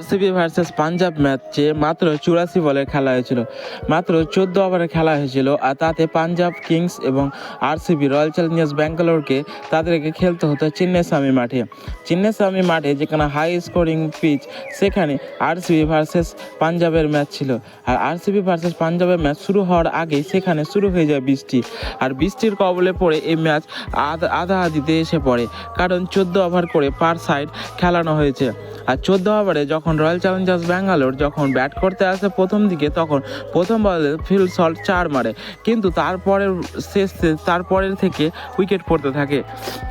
RCB versus Punjab ম্যাচে মাত্র চুরাশি বলে খেলা হয়েছিল। মাত্র চোদ্দ ওভারে খেলা হয়েছিল আর তাতে পাঞ্জাব কিংস এবং আরসিবি রয়্যাল চ্যালেঞ্জার্স ব্যাঙ্গালোরকে তাদেরকে খেলতে হতো চিন্নেস্বামী মাঠে। চিন্নেস্বামী মাঠে যেখানে হাই স্কোরিং পিচ সেখানে আরসিবি ভার্সেস পাঞ্জাবের ম্যাচ ছিল। আর আরসিবি ভার্সেস পাঞ্জাবের ম্যাচ শুরু হওয়ার আগেই সেখানে শুরু হয়ে যায় বৃষ্টি। আর বৃষ্টির কবলে পড়ে এই ম্যাচ আধা আধা আধিতে এসে পড়ে। কারণ চোদ্দ ওভার করে পার সাইড খেলানো হয়েছে। আর চোদ্দ ওভারে যখন রয়্যাল চ্যালেঞ্জার্স ব্যাঙ্গালোর যখন ব্যাট করতে আসে প্রথম দিকে, তখন প্রথম বলে ফিল সল্ট চার মারে। কিন্তু তারপরের শেষ, তারপরের থেকে উইকেট পড়তে থাকে।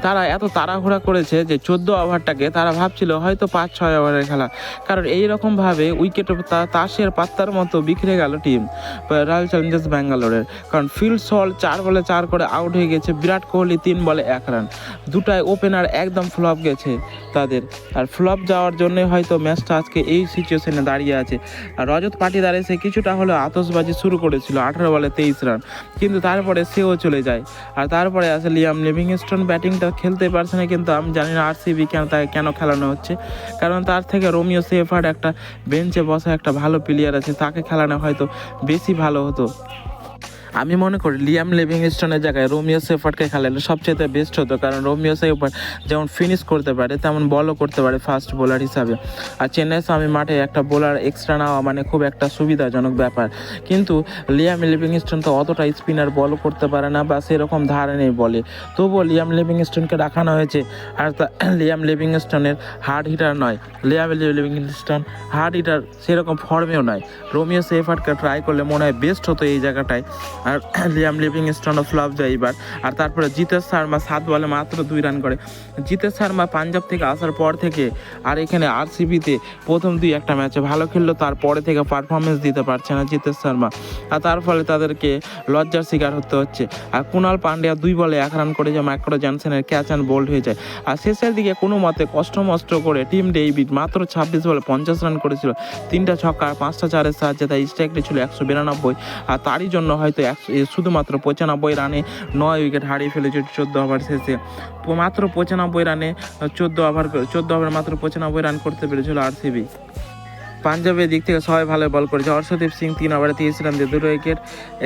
তারা এত তাড়াহুড়া করেছে যে চোদ্দ ওভারটাকে তারা ভাবছিল হয়তো পাঁচ, ছয় ওভারের খেলা। কারণ এই রকমভাবে উইকেট তাসের পাত্তার মতো বিখরে গেল টিম রয়্যাল চ্যালেঞ্জার্স ব্যাঙ্গালোরের কারণ ফিল্ড সল চার বলে চার করে আউট হয়ে গেছে, বিরাট কোহলি তিন বলে এক রান দুটায় ওপেনার একদম ফ্লপ গেছে তাদের। আর ফ্লপ যাওয়ার জন্য হয়তো ম্যাচটা আজকে এই সিচুয়েশনে দাঁড়িয়ে আছে। আর রজত পাটিদার এসে কিছুটা হলেও আতসবাজি শুরু করেছিল আঠারো বলে তেইশ রান কিন্তু তারপরে সেও চলে যায়। আর তারপরে আসে লিয়াম লিভিংস্টোন ব্যাটিংটা খেলতে পারছে না, কিন্তু আমি জানি না আরসিবি কেন তাকে কেন খেলানো হচ্ছে। কারণ তার থেকে রোমিও সেফার্ড একটা বেঞ্চে বসা একটা ভালো প্লেয়ার আছে, তাকে খেলানো হয়তো বেশি ভালো হতো। আমি মনে করি লিয়াম লিভিংস্টোনের জায়গায় রোমিও সেফার্ডকে খেলালে সবচেয়ে বেস্ট হতো, কারণ রোমিও সেফার্ড যেমন ফিনিশ করতে পারে, তেমন বলও করতে পারে ফাস্ট বোলার হিসাবে। আর চেন্নাই স্বামী মাঠে একটা বোলার এক্সট্রা নেওয়া মানে খুব একটা সুবিধাজনক ব্যাপার। কিন্তু লিয়াম লিভিংস্টোন তো অতটা স্পিনার বলও করতে পারে না বা সেরকম ধারে নেই বলে। তবুও লিয়াম লিভিংস্টোনকে রাখানো হয়েছে, আর তা লিয়াম লিভিংস্টোনের হার্ড হিটার নয়। লিয়াম লিভিংস্টোন হার্ড হিটার সেরকম ফর্মেও নয়। রোমিও সেফার্ডকে ট্রাই করলে মনে হয় বেস্ট হতো এই জায়গাটায়। আর লিয়াম লিভিংস্টোনও ফ্লপ যায় এবার। আর তারপরে জিতেশ শর্মা সাত বলে মাত্র দুই রান করে। জিতেশ শর্মা পাঞ্জাব থেকে আসার পর থেকে আর এখানে আরসিবিতে প্রথম দুই একটা ম্যাচে ভালো খেললো, তারপরে থেকে পারফরমেন্স দিতে পারছে না জিতেশ শর্মা। আর তার ফলে তাদেরকে লজ্জার শিকার হতে হচ্ছে। আর কুণাল পান্ডিয়া দুই বলে এক রান করে যে মাইক্রো জনসনের ক্যাচ অ্যান্ড বোল্ড হয়ে যায়। আর শেষের দিকে কোনো মতে কষ্ট মষ্ট করে টিম ডেভিড মাত্র ছাব্বিশ বলে পঞ্চাশ রান করেছিল। তিনটা ছক্কা আর পাঁচটা চারের সাহায্যে তাই স্ট্রাইক ছিল একশো বিরানব্বই। আর তারই জন্য হয়তো শুধুমাত্র পঁচানব্বই রানে নয় উইকেট হারিয়ে ফেলেছে চোদ্দ ওভার শেষে। মাত্র পঁচানব্বই রানে চোদ্দ ওভার চোদ্দ ওভার মাত্র পঁচানব্বই রান করতে পেরেছিল আরসিবি। পাঞ্জাবের দিক থেকে সবাই ভালো বল করেছে। হর্ষদীপ সিং তিন ওভারে তিরিশ রান দিয়ে দুটো উইকেট,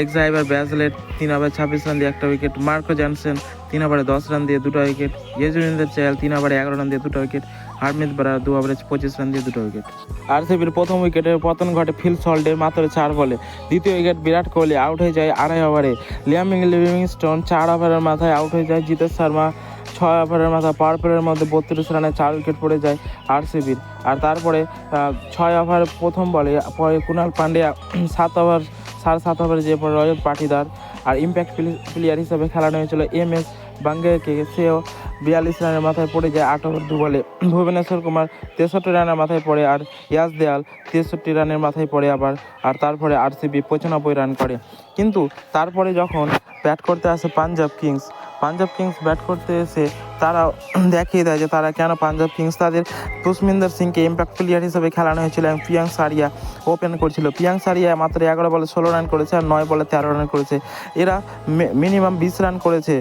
এক্সাইবার ব্যাজলেট তিন ওভারে ছাব্বিশ রান দিয়ে একটা উইকেট, মার্কো জনসন তিন ওভারে দশ রান দিয়ে দুটো উইকেট ইয়েজুরিন্দার চায়াল তিন ওভারে এগারো রান দিয়ে দুটো উইকেট হারমিত বারা দু ওভারে পঁচিশ রান দিয়ে দুটো উইকেট আরসিবির প্রথম উইকেটের পতন ঘটে ফিল সল্টের মাত্র চার বলে। দ্বিতীয় উইকেট বিরাট কোহলি আউট হয়ে যায় আড়াই ওভারে লিয়ামিং লিভিংস্টোন চার ওভারের মাথায় আউট হয়ে যায়। জিতেশ শর্মা ছয় ওভারের মাথা পাওয়ার প্লের মধ্যে বত্রিশ রানে চার উইকেট পড়ে যায় আরসিবির আর তারপরে ছয় ওভার প্রথম বলে, পরে কুণাল পান্ডিয়া সাত ওভার সাড়ে সাত ওভারে যে পরে রজত পাটিদার। আর ইম্প্যাক্ট প্লেয়ার হিসেবে খেলানো হয়েছিল এম এস বাঙ্গেকে সেও বিয়াল্লিশ রানের মাথায় পড়ে যায় আট ওভার দু বলে ভুবনেশ্বর কুমার তেষট্টি রানের মাথায় পড়ে আর ইয়াস দেয়াল তেষট্টি রানের মাথায় পড়ে আবার, আর তারপরে আরসিবি পঁচানব্বই রান করে। কিন্তু তারপরে যখন ব্যাট করতে আসে Punjab kings Punjab kings bat করতে এসে তারা দেখিয়ে দেয় যে তারা কেন পাঞ্জাব কিংস তাদের পুষ্মিন্দর সিংকে ইম্প্যাক্ট প্লেয়ার হিসেবে খেলানো হয়েছিল এবং পিয়াং সারিয়া ওপেন করছিল। পিয়াং সারিয়া মাত্র এগারো বলে ষোলো রান করেছে আর নয় বলে তেরো রান করেছে। এরা মিনিমাম বিশ রান করেছে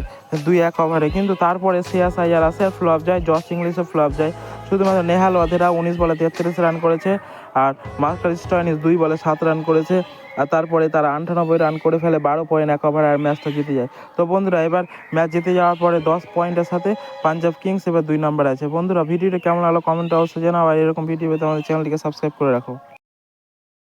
দুই এক ওভারে কিন্তু তারপরে শ্রেয়াস আয়ার আসে ফ্লপ যায়, জস ইংলিশও ফ্লপ যায়। শুধুমাত্র নেহাল ওয়াধেরা উনিশ বলে তেত্রিশ রান করেছে, আর মাস্টার স্টয়নিস দুই বলে সাত রান করেছে, আর তারপরে তারা আটানব্বই রান করে ফেলে বারো পয়েন্ট এক ওভার আর ম্যাচটা জিতে যায়। তো বন্ধুরা, এবার ম্যাচ জিতে যাওয়ার পরে দশ পয়েন্টের সাথে পাঞ্জাব কিংস এবার দুই নম্বর আছে। বন্ধুরা, ভিডিওটা কেমন হলো কমেন্ট অবশ্যই জানাও, আর এরকম ভিডিও পেতে আমাদের চ্যানেলটিকে সাবস্ক্রাইব করে রাখো।